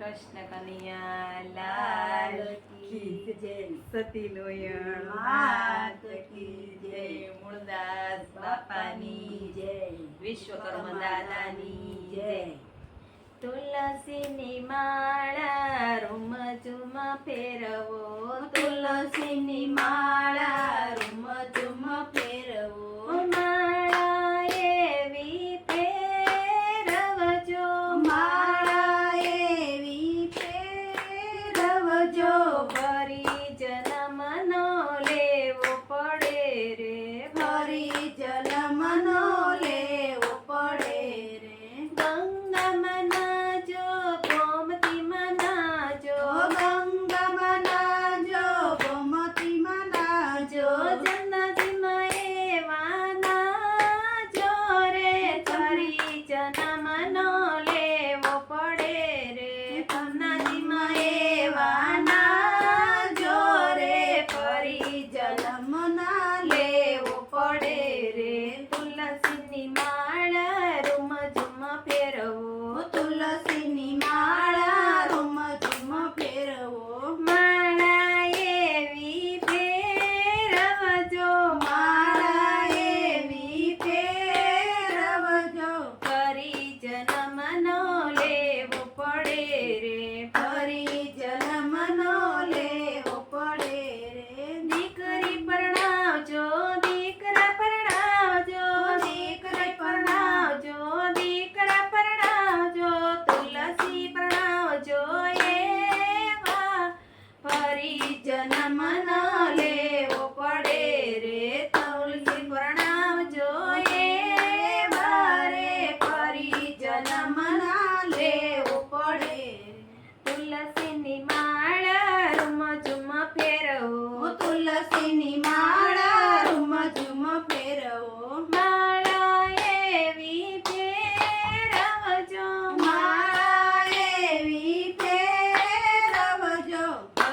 કૃષ્ણ કનૈયા, લાલ કી સતી લોયણ માત કી જય મૂળદાસ બાપાની જય વિશ્વકર્મા દાદાની જય. તુલસીની માળા રૂમ ચુમ ફેરવો, તુલસીની માળા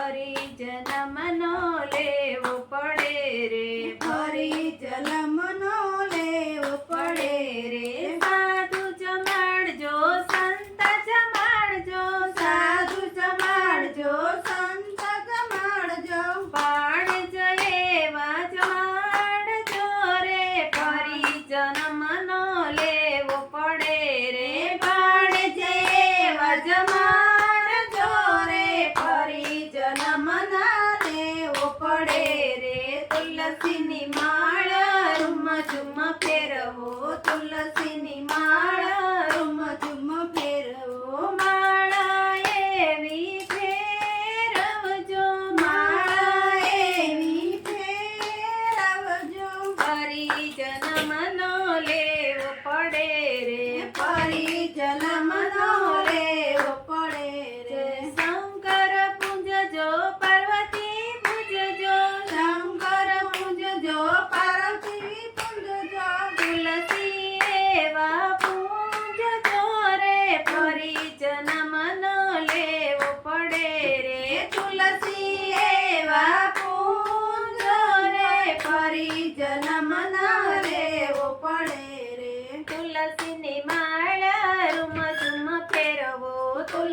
hari jenama no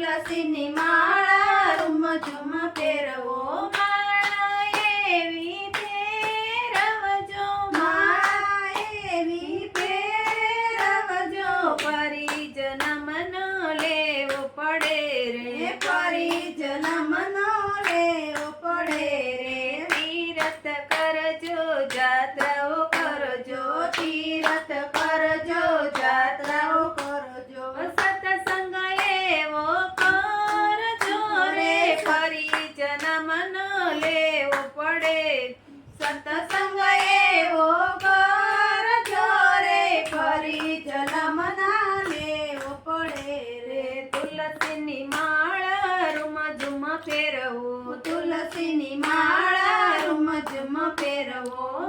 તુલસીની માળા રૂમ ઝુમ પહેરવો માળા એવી પહેરવજો માળા એવી પહેરવજો પરી જન્મનો લેવો પડે રે પરી જન્મનો મન લેવો પડે. સતસંગ એવો કર જોરે ફરી જલમ ના લેવો પડે રે. તુલસીની માળ રૂમ ઝુમ ફેરવો. તુલસીની માળ રૂમ ઝુમ ફેરવો.